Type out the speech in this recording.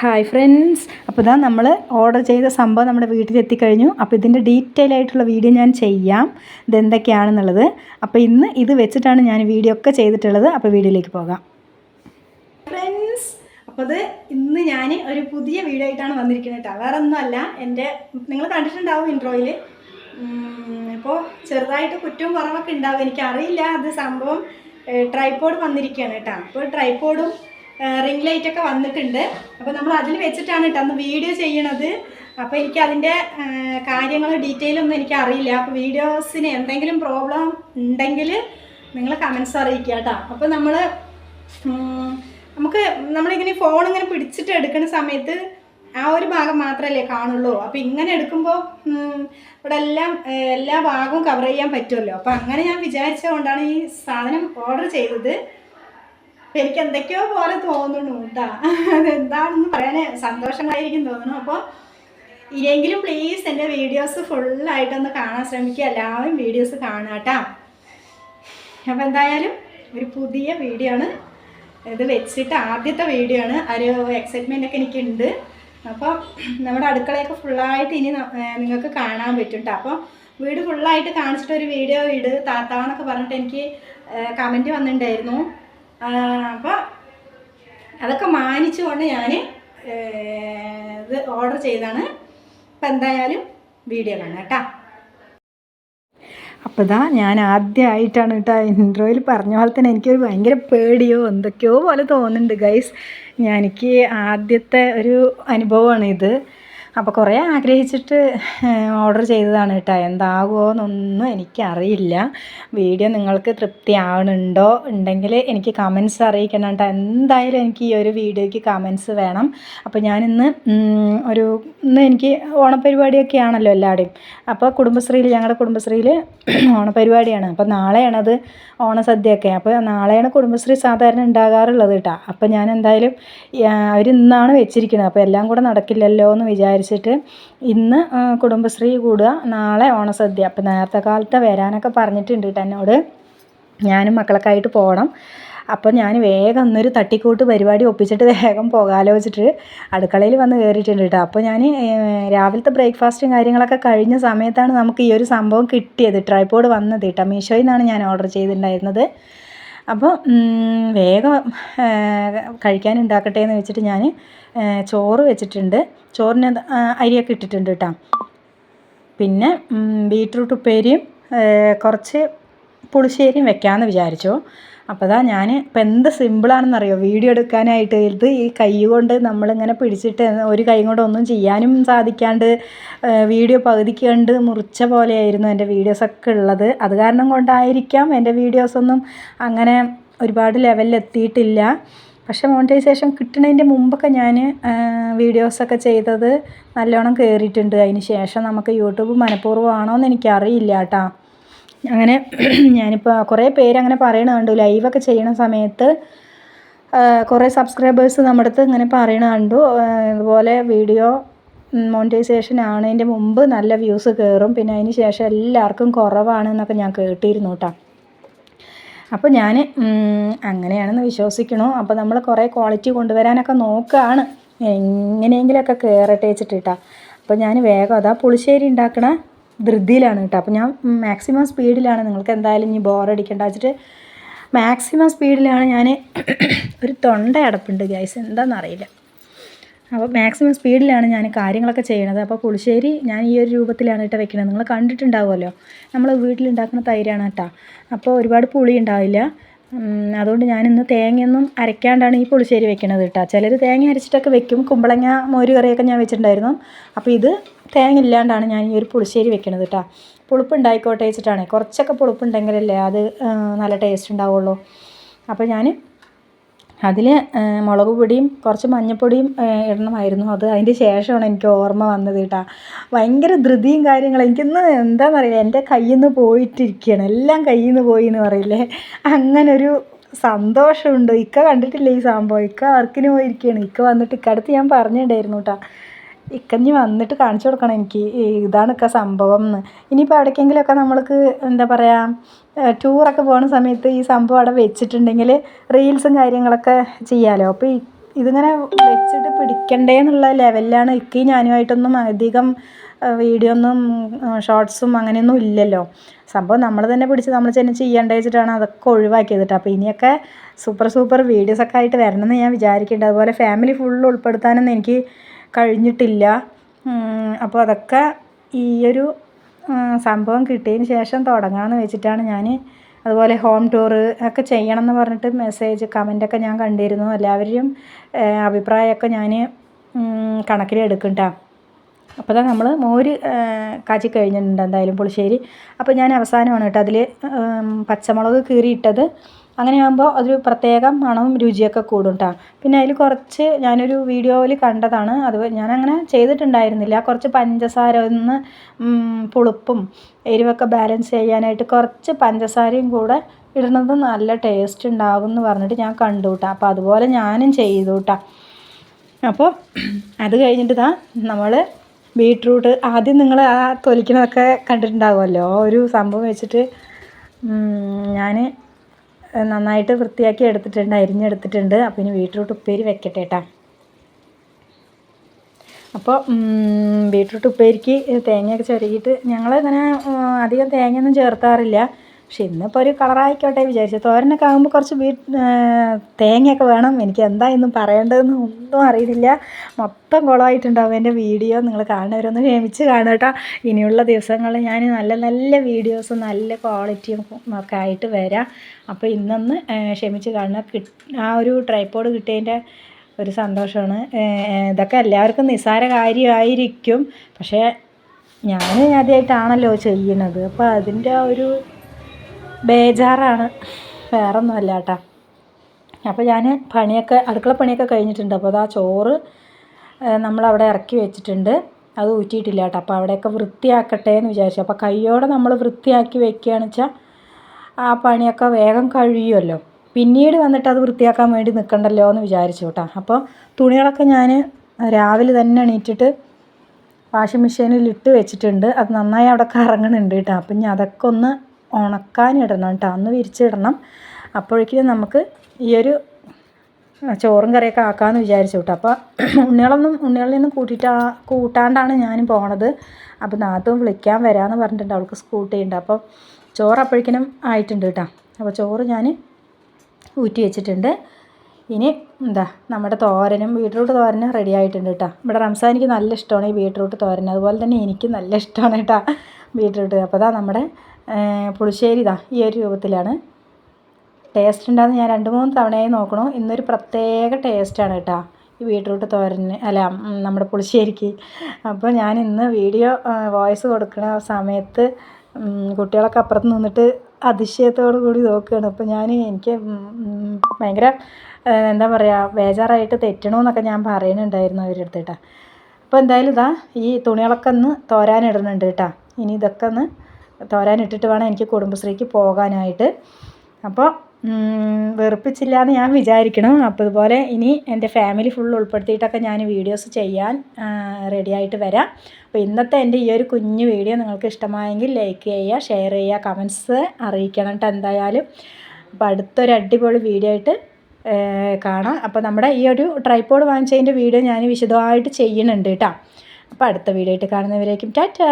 Hi friends അപ്പോൾ ഇതാ നമ്മൾ ഓർഡർ ചെയ്ത സംഭവം നമ്മുടെ വീട്ടിലെത്തിക്കഴിഞ്ഞു. അപ്പോൾ ഇതിന്റെ ഡീറ്റെയിൽ ആയിട്ടുള്ള വീഡിയോ ഞാൻ ചെയ്യാം. ഇതെന്തൊക്കെയാണെന്നുള്ളത് അപ്പോൾ ഇന്ന് ഇത് വെച്ചിട്ടാണ് ഞാൻ വീഡിയോ ഒക്കെ ചെയ്തിട്ടുള്ളത്. അപ്പോൾ വീഡിയോയിലേക്ക് പോകാം. ഫ്രണ്ട്സ് അപ്പോൾ അത് ഇന്ന് ഞാൻ ഒരു പുതിയ വീഡിയോ ആയിട്ടാണ് വന്നിരിക്കുന്നത് കേട്ടോ വേറെ ഒന്നുമല്ല എന്റെ നിങ്ങൾ കണ്ടിട്ടുണ്ടാവും ഇൻട്രോയിൽ ഇപ്പോൾ ചെറുതായിട്ട് കുറ്റവും കുറവൊക്കെ ഉണ്ടാവും. എനിക്കറിയില്ല അത് സംഭവം ട്രൈപ്പോഡ് വന്നിരിക്കുകയാണ് കേട്ടോ അപ്പോൾ ട്രൈപ്പോഡും റിംഗ് ലൈറ്റ് ഒക്കെ വന്നിട്ടുണ്ട്. അപ്പോൾ നമ്മൾ അതിൽ വെച്ചിട്ടാണ് കേട്ടോ അന്ന് വീഡിയോ ചെയ്യണത്. അപ്പോൾ എനിക്ക് അതിന്റെ കാര്യങ്ങൾ ഡീറ്റെയിൽ ഒന്നും എനിക്ക് അറിയില്ല. അപ്പോൾ വീഡിയോസിന് എന്തെങ്കിലും പ്രോബ്ലം ഉണ്ടെങ്കിൽ നിങ്ങൾ കമൻസ് അറിയിക്കുക കേട്ടോ. അപ്പോൾ നമ്മൾ നമുക്ക് നമ്മളിങ്ങനെ ഫോൺ ഇങ്ങനെ പിടിച്ചിട്ട് എടുക്കുന്ന സമയത്ത് ആ ഒരു ഭാഗം മാത്രമല്ലേ കാണുള്ളൂ. അപ്പോൾ ഇങ്ങനെ എടുക്കുമ്പോൾ ഇവിടെ എല്ലാം എല്ലാ ഭാഗവും കവർ ചെയ്യാൻ പറ്റുമല്ലോ. അപ്പോൾ അങ്ങനെ ഞാൻ വിചാരിച്ചതുകൊണ്ടാണ് ഈ സാധനം ഓർഡർ ചെയ്തത്. എനിക്ക് എന്തൊക്കെയോ പോലെ തോന്നുന്നു കേട്ടാ അതെന്താണെന്ന് പറയാൻ സന്തോഷമായിരിക്കും തോന്നുന്നു. അപ്പോൾ ഇനിയെങ്കിലും പ്ലീസ് എന്റെ വീഡിയോസ് ഫുള്ളായിട്ടൊന്ന് കാണാൻ ശ്രമിക്കുക. എല്ലാവരും വീഡിയോസ് കാണാട്ടാ അപ്പൊ അപ്പോൾ എന്തായാലും ഒരു പുതിയ വീഡിയോ ആണ്. ഇത് വെച്ചിട്ട് ആദ്യത്തെ വീഡിയോ ആണ്. ഒരു എക്സൈറ്റ്മെന്റ് ഒക്കെ എനിക്കുണ്ട്. അപ്പോൾ നമ്മുടെ അടുക്കളയൊക്കെ ഫുള്ളായിട്ട് ഇനി നിങ്ങൾക്ക് കാണാൻ പറ്റും കേട്ടോ അപ്പോൾ വീട് ഫുള്ളായിട്ട് കാണിച്ചിട്ട് ഒരു വീഡിയോ ഇട്. താത്താവെന്നൊക്കെ പറഞ്ഞിട്ട് എനിക്ക് കമന്റ് വന്നിട്ടുണ്ടായിരുന്നു. അപ്പോൾ അതൊക്കെ മാനിച്ചുകൊണ്ട് ഞാൻ ഇത് ഓർഡർ ചെയ്താണ് അപ്പം എന്തായാലും വീഡിയോ കാണാം കേട്ടോ. അപ്പോൾ ഇതാ ഞാൻ ആദ്യമായിട്ടാണ് കേട്ടോ ഇൻട്രോയിൽ പറഞ്ഞ പോലെ തന്നെ എനിക്കൊരു ഭയങ്കര പേടിയോ എന്തൊക്കെയോ പോലെ തോന്നുന്നുണ്ട് ഗൈസ് ഞാൻ എനിക്ക് ആദ്യത്തെ ഒരു അനുഭവമാണ് ഇത് അപ്പോൾ കുറേ ആഗ്രഹിച്ചിട്ട് ഓർഡർ ചെയ്തതാണ് കേട്ടോ. എന്താകുമോ എന്നൊന്നും എനിക്കറിയില്ല. വീഡിയോ നിങ്ങൾക്ക് തൃപ്തി ആവണുണ്ടോ ഉണ്ടെങ്കിൽ എനിക്ക് കമൻസ് അറിയിക്കണം കേട്ടോ. എന്തായാലും എനിക്ക് ഈ ഒരു വീഡിയോയ്ക്ക് കമൻസ് വേണം. അപ്പോൾ ഞാനിന്ന് ഒരു ഇന്ന് എനിക്ക് ഓണപരിപാടിയൊക്കെ ആണല്ലോ എല്ലാവരുടെയും. അപ്പോൾ കുടുംബശ്രീയിൽ ഞങ്ങളുടെ കുടുംബശ്രീയിൽ ഓണപരിപാടിയാണ്. അപ്പോൾ നാളെയാണത് ഓണസദ്യയൊക്കെ. അപ്പോൾ നാളെയാണ് കുടുംബശ്രീ സാധാരണ ഉണ്ടാകാറുള്ളത് കേട്ടോ. അപ്പോൾ ഞാൻ എന്തായാലും അവരിന്നാണ് വെച്ചിരിക്കുന്നത് അപ്പോൾ എല്ലാം കൂടെ നടക്കില്ലല്ലോ എന്ന് വിചാരിച്ചിട്ട് ഇന്ന് കുടുംബശ്രീ കൂടുക നാളെ ഓണസദ്യ. അപ്പം നേരത്തെ കാലത്തെ വരാനൊക്കെ പറഞ്ഞിട്ടുണ്ട് കേട്ടോ എന്നോട്. ഞാനും മക്കളൊക്കെ ആയിട്ട് പോകണം അപ്പോൾ ഞാൻ വേഗം ഒന്നൊരു തട്ടിക്കൂട്ട് പരിപാടി ഒപ്പിച്ചിട്ട് വേഗം പോകാലോചിച്ചിട്ട് അടുക്കളയിൽ വന്ന് കയറിയിട്ടുണ്ട് കേട്ടോ. അപ്പോൾ ഞാൻ രാവിലത്തെ ബ്രേക്ക്ഫാസ്റ്റും കാര്യങ്ങളൊക്കെ കഴിഞ്ഞ സമയത്താണ് നമുക്ക് ഈ ഒരു സംഭവം കിട്ടിയത്. ട്രൈപ്പോഡ് വന്നത് കേട്ടോ. മീഷോയിൽ നിന്നാണ് ഞാൻ ഓർഡർ ചെയ്തിട്ടുണ്ടായിരുന്നത്. അപ്പോൾ വേഗം കഴിക്കാനുണ്ടാക്കട്ടെ എന്ന് വെച്ചിട്ട് ഞാൻ ചോറ് വെച്ചിട്ടുണ്ട്. ചോറിന് അരിയൊക്കെ ഇട്ടിട്ടുണ്ട് കേട്ടോ പിന്നെ ബീറ്റ്റൂട്ട് ഉപ്പേരിയും കുറച്ച് പുളിശ്ശേരിയും വെക്കാമെന്ന് വിചാരിച്ചു. അപ്പോൾ അതാ ഞാൻ ഇപ്പം എന്ത് സിമ്പിളാണെന്നറിയോ? വീഡിയോ എടുക്കാനായിട്ട് ഇത് ഈ കൈ കൊണ്ട് നമ്മളിങ്ങനെ പിടിച്ചിട്ട് ഒരു കൈ കൊണ്ട് ഒന്നും ചെയ്യാനും സാധിക്കാണ്ട് വീഡിയോ പകുതിക്ക് കണ്ട് മുറിച്ച പോലെയായിരുന്നു എന്റെ വീഡിയോസൊക്കെ ഉള്ളത്. അത് കാരണം കൊണ്ടായിരിക്കാം എന്റെ വീഡിയോസൊന്നും അങ്ങനെ ഒരുപാട് ലെവലിൽ എത്തിയിട്ടില്ല പക്ഷേ മോണിറ്റൈസേഷൻ കിട്ടുന്നതിന്റെ മുമ്പൊക്കെ ഞാൻ വീഡിയോസൊക്കെ ചെയ്തത് നല്ലോണം കയറിയിട്ടുണ്ട് അതിന് ശേഷം നമുക്ക് യൂട്യൂബ് മനഃപൂർവമാണോ എന്ന് എനിക്കറിയില്ല കേട്ടോ അങ്ങനെ ഞാനിപ്പോൾ കുറേ പേരങ്ങനെ പറയണ കണ്ടു. ലൈവൊക്കെ ചെയ്യണ സമയത്ത് കുറേ സബ്സ്ക്രൈബേഴ്സ് നമ്മുടെ അടുത്ത് ഇങ്ങനെ പറയണ കണ്ടു. അതുപോലെ വീഡിയോ മോണിറ്റൈസേഷൻ ആണതിന്റെ മുമ്പ് നല്ല വ്യൂസ് കയറും പിന്നെ അതിന് ശേഷം എല്ലാവർക്കും കുറവാണെന്നൊക്കെ ഞാൻ കേട്ടിരുന്നു കേട്ടോ അപ്പോൾ ഞാൻ അങ്ങനെയാണെന്ന് വിശ്വസിക്കണു. അപ്പോൾ നമ്മൾ കുറേ ക്വാളിറ്റി കൊണ്ടുവരാനൊക്കെ നോക്കുകയാണ് എങ്ങനെയെങ്കിലുമൊക്കെ കയറട്ടെ വെച്ചിട്ട് കേട്ടോ അപ്പോൾ ഞാൻ വേഗം അതാ പുളിശ്ശേരി ഉണ്ടാക്കണ. ധൃതിയിലാണ് കേട്ടോ. അപ്പോൾ ഞാൻ മാക്സിമം സ്പീഡിലാണ് നിങ്ങൾക്ക് എന്തായാലും ഇനി ബോറടിക്കേണ്ട വെച്ചിട്ട് മാക്സിമം സ്പീഡിലാണ് ഞാൻ ഒരു തൊണ്ട അടപ്പുണ്ട് ഗ്യാസ് എന്താണെന്നറിയില്ല അപ്പോൾ മാക്സിമം സ്പീഡിലാണ് ഞാൻ കാര്യങ്ങളൊക്കെ ചെയ്യണത്. അപ്പോൾ പുളിശ്ശേരി ഞാൻ ഈ ഒരു രൂപത്തിലാണ് കേട്ടോ വെക്കുന്നത് നിങ്ങൾ കണ്ടിട്ടുണ്ടാവുമല്ലോ. നമ്മൾ വീട്ടിലുണ്ടാക്കുന്ന തൈരാണ് കേട്ടോ. അപ്പോൾ ഒരുപാട് പുളി ഉണ്ടാവില്ല. അതുകൊണ്ട് ഞാനിന്ന് തേങ്ങയൊന്നും അരയ്ക്കാണ്ടാണ് ഈ പുളിശ്ശേരി വെക്കണത് കേട്ടോ. ചിലർ തേങ്ങ അരച്ചിട്ടൊക്കെ വെക്കും. കുമ്പളങ്ങ മോര് കറിയൊക്കെ ഞാൻ വെച്ചിട്ടുണ്ടായിരുന്നു. അപ്പോൾ ഇത് തേങ്ങ ഇല്ലാണ്ടാണ് ഞാൻ ഈ ഒരു പുളിശ്ശേരി വെക്കണത് കേട്ടോ. പുളിപ്പ് ഉണ്ടായിക്കോട്ടെ വെച്ചിട്ടാണ്. കുറച്ചൊക്കെ പുളിപ്പുണ്ടെങ്കിലല്ലേ അത് നല്ല ടേസ്റ്റ് ഉണ്ടാവുള്ളൂ. അപ്പോൾ ഞാൻ അതിൽ മുളക് പൊടിയും കുറച്ച് മഞ്ഞൾപ്പൊടിയും ഇടണമായിരുന്നു. അത് അതിന്റെ ശേഷമാണ് എനിക്ക് ഓർമ്മ വന്നത് കേട്ടോ. ഭയങ്കര ധൃതിയും കാര്യങ്ങളും. എനിക്കിന്ന് എന്താണെന്നറിയില്ല എന്റെ കയ്യിൽ നിന്ന് പോയിട്ടിരിക്കുകയാണ് എല്ലാം കയ്യിൽ നിന്ന് പോയി എന്ന് പറയില്ലേ. അങ്ങനൊരു സന്തോഷമുണ്ട്. ഇക്ക കണ്ടിട്ടില്ല ഈ സംഭവം? ഇക്ക വർക്കിന് പോയിരിക്കുകയാണ് ഇക്ക വന്നിട്ട് ഇക്കടുത്ത് ഞാൻ പറഞ്ഞിട്ടുണ്ടായിരുന്നു കേട്ടോ. ഇക്കഞ്ഞി വന്നിട്ട് കാണിച്ചു കൊടുക്കണം എനിക്ക്. ഇതാണ് ഇക്ക സംഭവം എന്ന് ഇനിയിപ്പോൾ എവിടേക്കെങ്കിലുമൊക്കെ നമ്മൾക്ക് എന്താ പറയുക ടൂറൊക്കെ പോകുന്ന സമയത്ത് ഈ സംഭവം അവിടെ വെച്ചിട്ടുണ്ടെങ്കിൽ റീൽസും കാര്യങ്ങളൊക്കെ ചെയ്യാമല്ലോ അപ്പോൾ ഇതിങ്ങനെ വെച്ചിട്ട് പിടിക്കണ്ടേ എന്നുള്ള ലെവലിലാണ് ഇക്കി ഞാനുമായിട്ടൊന്നും അധികം വീഡിയോ ഒന്നും ഷോർട്സും അങ്ങനെയൊന്നും ഇല്ലല്ലോ. സംഭവം നമ്മൾ തന്നെ പിടിച്ച് നമ്മൾ തന്നെ ചെയ്യേണ്ടത് വെച്ചിട്ടാണ് അതൊക്കെ ഒഴിവാക്കിയത് അപ്പോൾ ഇനിയൊക്കെ സൂപ്പർ സൂപ്പർ വീഡിയോസൊക്കെ ആയിട്ട് വരണമെന്ന് ഞാൻ വിചാരിക്കുന്നുണ്ട് അതുപോലെ ഫാമിലി ഫുള്ള് ഉൾപ്പെടുത്താനൊന്നും എനിക്ക് കഴിഞ്ഞിട്ടില്ല. അപ്പോൾ അതൊക്കെ ഈ ഒരു സംഭവം കിട്ടിയതിന് ശേഷം തുടങ്ങാമെന്ന് വെച്ചിട്ടാണ് ഞാൻ അതുപോലെ ഹോം ടൂർ ഒക്കെ ചെയ്യണം എന്ന് പറഞ്ഞിട്ട് മെസ്സേജ് കമന്റൊക്കെ ഞാൻ കണ്ടിരുന്നു. എല്ലാവരെയും ഏഹ്, അഭിപ്രായമൊക്കെ ഞാൻ കണക്കിലെടുക്കും കേട്ടോ അപ്പോൾ തന്നെ നമ്മൾ മോര് കാച്ചി കഴിഞ്ഞിട്ടുണ്ട് എന്തായാലും പുളിശ്ശേരി. അപ്പോൾ ഞാൻ അവസാനമാണ് കേട്ടോ അതിൽ പച്ചമുളക് കീറിയിട്ടത്. അങ്ങനെയാകുമ്പോൾ അതൊരു പ്രത്യേക മണവും രുചിയൊക്കെ കൂടും കേട്ടോ പിന്നെ അതിൽ കുറച്ച് ഞാനൊരു വീഡിയോയിൽ കണ്ടതാണ്. അത് ഞാനങ്ങനെ ചെയ്തിട്ടുണ്ടായിരുന്നില്ല. കുറച്ച് പഞ്ചസാര ഒന്ന് പുളിപ്പും എരിവൊക്കെ ബാലൻസ് ചെയ്യാനായിട്ട് കുറച്ച് പഞ്ചസാരയും കൂടെ ഇടുന്നത് നല്ല ടേസ്റ്റ് ഉണ്ടാകും എന്ന് പറഞ്ഞിട്ട് ഞാൻ കണ്ടു കേട്ടോ അപ്പോൾ അതുപോലെ ഞാനും ചെയ്തു കേട്ടോ അപ്പോൾ അത് കഴിഞ്ഞിട്ട് ഇതാ നമ്മൾ ബീട്രൂട്ട് ആദ്യം നിങ്ങൾ ആ തൊലിക്കണതൊക്കെ കണ്ടിട്ടുണ്ടാകുമല്ലോ ഒരു സംഭവം വെച്ചിട്ട് ഞാൻ നന്നായിട്ട് വൃത്തിയാക്കി എടുത്തിട്ടുണ്ട് അരിഞ്ഞെടുത്തിട്ടുണ്ട്. അപ്പോൾ ഇനി ബീട്രൂട്ട് ഉപ്പേരി വെക്കട്ടെ കേട്ടോ അപ്പോൾ ബീട്രൂട്ട് ഉപ്പേരിക്ക് തേങ്ങയൊക്കെ ചിരകിയിട്ട് ഞങ്ങൾ അങ്ങനെ അധികം തേങ്ങയൊന്നും ചേർത്താറില്ല. പക്ഷെ ഇന്നിപ്പോൾ ഒരു കളറായിക്കോട്ടെ വിചാരിച്ചു. തോരനൊക്കെ ആകുമ്പോൾ കുറച്ച് ബീ തേങ്ങയൊക്കെ വേണം. എനിക്ക് എന്താ ഇന്നും പറയേണ്ടതെന്ന് ഒന്നും അറിയുന്നില്ല. മൊത്തം കുളമായിട്ടുണ്ടാവും എന്റെ വീഡിയോ. നിങ്ങൾ കാണുന്നവരൊന്ന് ക്ഷമിച്ച് കാണുക കേട്ടോ. ഇനിയുള്ള ദിവസങ്ങളിൽ ഞാൻ നല്ല നല്ല വീഡിയോസ് നല്ല ക്വാളിറ്റിയും ഒക്കെ ആയിട്ട് വരാം. അപ്പോൾ ഇന്നൊന്ന് ക്ഷമിച്ച് കാണുക. ആ ഒരു ട്രൈപ്പോഡ് കിട്ടിയതിന്റെ ഒരു സന്തോഷമാണ്. ഇതൊക്കെ എല്ലാവർക്കും നിസ്സാര കാര്യമായിരിക്കും. പക്ഷേ ഞാൻ ആദ്യമായിട്ടാണല്ലോ ചെയ്യണത് അപ്പോൾ അതിന്റെ ഒരു ബേജാറാണ്. വേറൊന്നുമല്ല കേട്ടോ. അപ്പോൾ ഞാൻ പണിയൊക്കെ അടുക്കള പണിയൊക്കെ കഴിഞ്ഞിട്ടുണ്ട്. അപ്പോൾ അതാ ചോറ് നമ്മളവിടെ ഇറക്കി വെച്ചിട്ടുണ്ട്. അത് ഊറ്റിയിട്ടില്ല കേട്ടോ. അപ്പോൾ അവിടെയൊക്കെ വൃത്തിയാക്കട്ടെ എന്ന് വിചാരിച്ചു. അപ്പോൾ കൈയോടെ നമ്മൾ വൃത്തിയാക്കി വെക്കുകയാണെന്ന് വെച്ചാൽ ആ പണിയൊക്കെ വേഗം കഴിയുമല്ലോ. പിന്നീട് വന്നിട്ട് അത് വൃത്തിയാക്കാൻ വേണ്ടി നിൽക്കണ്ടല്ലോ എന്ന് വിചാരിച്ചു കേട്ടോ. അപ്പോൾ തുണികളൊക്കെ ഞാൻ രാവിലെ തന്നെ എണീറ്റിട്ട് വാഷിംഗ് മെഷീനിൽ ഇട്ട് വെച്ചിട്ടുണ്ട്. അത് നന്നായി അവിടെ കറങ്ങുന്നുണ്ട് കേട്ടോ. അപ്പം ഇനി അതൊക്കെ ഒന്ന് ഉണക്കാനിടണം കേട്ടോ. ഒന്ന് വിരിച്ചിടണം. അപ്പോഴേക്കും നമുക്ക് ഈ ഒരു ചോറും കറിയൊക്കെ ആക്കാമെന്ന് വിചാരിച്ചു കേട്ടോ. അപ്പോൾ ഉണ്ണികളൊന്നും ഉണ്ണികളിൽ നിന്ന് കൂട്ടിയിട്ടാ കൂട്ടാണ്ടാണ് ഞാനും പോണത്. അപ്പോൾ നാത്തും വിളിക്കാൻ വരാമെന്ന് പറഞ്ഞിട്ടുണ്ട്. അവൾക്ക് സ്കൂട്ടി ഉണ്ട്. അപ്പോൾ ചോറ് അപ്പോഴേക്കും ആയിട്ടുണ്ട് കേട്ടോ. അപ്പോൾ ചോറ് ഞാൻ ഊറ്റി വെച്ചിട്ടുണ്ട്. ഇനി എന്താ നമ്മുടെ തോരനും ബീട്രൂട്ട് തോരനും റെഡി ആയിട്ടുണ്ട് കേട്ടോ. ഇവിടെ റംസാനിക്ക് നല്ല ഇഷ്ടമാണ് ഈ ബീട്രൂട്ട് തോരൻ അതുപോലെ തന്നെ എനിക്ക് നല്ല ഇഷ്ടമാണ് കേട്ടോ ബീട്രൂട്ട്. അപ്പോൾ അതാ നമ്മുടെ പുളിശ്ശേരി ഇതാ ഈ ഒരു രൂപത്തിലാണ്. ടേസ്റ്റ് ഉണ്ടാകുന്ന ഞാൻ രണ്ട് മൂന്ന് തവണയായി നോക്കണു. ഇന്നൊരു പ്രത്യേക ടേസ്റ്റാണ് കേട്ടോ ഈ ബീട്രൂട്ട് തോരന് അല്ല നമ്മുടെ പുളിശ്ശേരിക്ക്. അപ്പോൾ ഞാൻ ഇന്ന് വീഡിയോ വോയിസ് കൊടുക്കുന്ന സമയത്ത് കുട്ടികളൊക്കെ അപ്പുറത്ത് നിന്നിട്ട് അതിശയത്തോടു കൂടി നോക്കുകയാണ്. അപ്പോൾ ഞാൻ എനിക്ക് ഭയങ്കര എന്താ പറയുക ബേജാറായിട്ട് തെറ്റണമെന്നൊക്കെ ഞാൻ പറയുന്നുണ്ടായിരുന്നു അവരുടെ അടുത്ത് കേട്ടോ. അപ്പോൾ എന്തായാലും ഇതാ ഈ തുണികളൊക്കെ ഒന്ന് തോരാനിടുന്നുണ്ട് കേട്ടോ. ഇനി ഇതൊക്കെ ഒന്ന് തോരാനിട്ടിട്ട് വേണം എനിക്ക് കുടുംബശ്രീക്ക് പോകാനായിട്ട്. അപ്പോൾ വെറുപ്പിച്ചില്ല എന്ന് ഞാൻ വിചാരിക്കണം. അപ്പോൾ ഇതുപോലെ ഇനി എന്റെ ഫാമിലി ഫുൾ ഉൾപ്പെടുത്തിയിട്ടൊക്കെ ഞാൻ വീഡിയോസ് ചെയ്യാൻ റെഡി ആയിട്ട് വരാം. അപ്പോൾ ഇന്നത്തെ എന്റെ ഈ ഒരു കുഞ്ഞു വീഡിയോ നിങ്ങൾക്ക് ഇഷ്ടമായെങ്കിൽ ലൈക്ക് ചെയ്യുക ഷെയർ ചെയ്യുക കമൻസ് അറിയിക്കണം കേട്ടോ എന്തായാലും. അപ്പോൾ അടുത്തൊരു അടിപൊളി വീഡിയോ ആയിട്ട് കാണാം. അപ്പോൾ നമ്മുടെ ഈ ഒരു ട്രൈപ്പോഡ് വാങ്ങിച്ചതിന്റെ വീഡിയോ ഞാൻ വിശദമായിട്ട് ചെയ്യുന്നുണ്ട് കേട്ടോ അപ്പോൾ അടുത്ത വീഡിയോ ആയിട്ട് കാണുന്നവരേക്കും ടാറ്റാ!